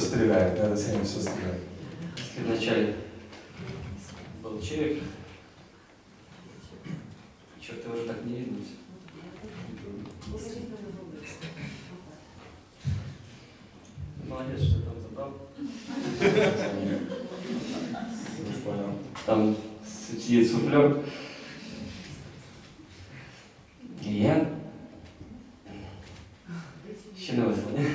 стреляет, надо все все стреляет. Если вначале был череп, черт его уже так не видно. Молодец, что там забрал. Там сидит суфлер. І я ще не весело. ні?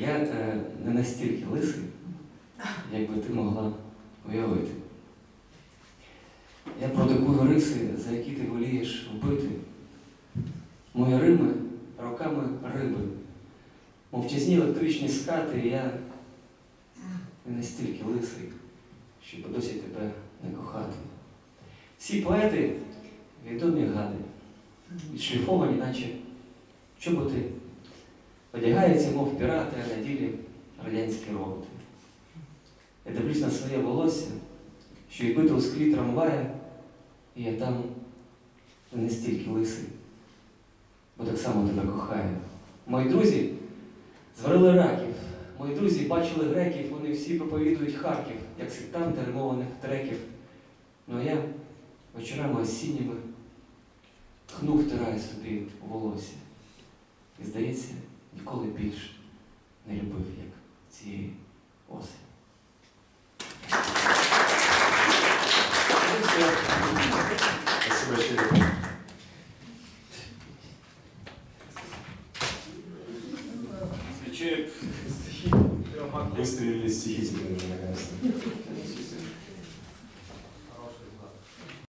Я е, не настільки лисий, як би ти могла уявити. Я продукую риси, за які ти волієш вбити. Мої рими роками риби, мовчазні електричні скати, я не настільки лисий, щоб досі тебе не кохати. Всі поети відомі гади, відшліфовані, наче чоботи, одягаються, мов пірати, радянські роботи. Я дивлюсь на своє волосся, що відбито у склі трамвая, і я там не стільки лисий, бо так само тебе кохаю. Мої друзі зварили раків, мої друзі бачили греків, вони всі проповідують Харків, як сектанти римованих треків. Ну а я вечорами осінніми хну втираю собі волосся. І, здається, ніколи більше череп стихи. Выстрелили стихи теперь, наконец-то.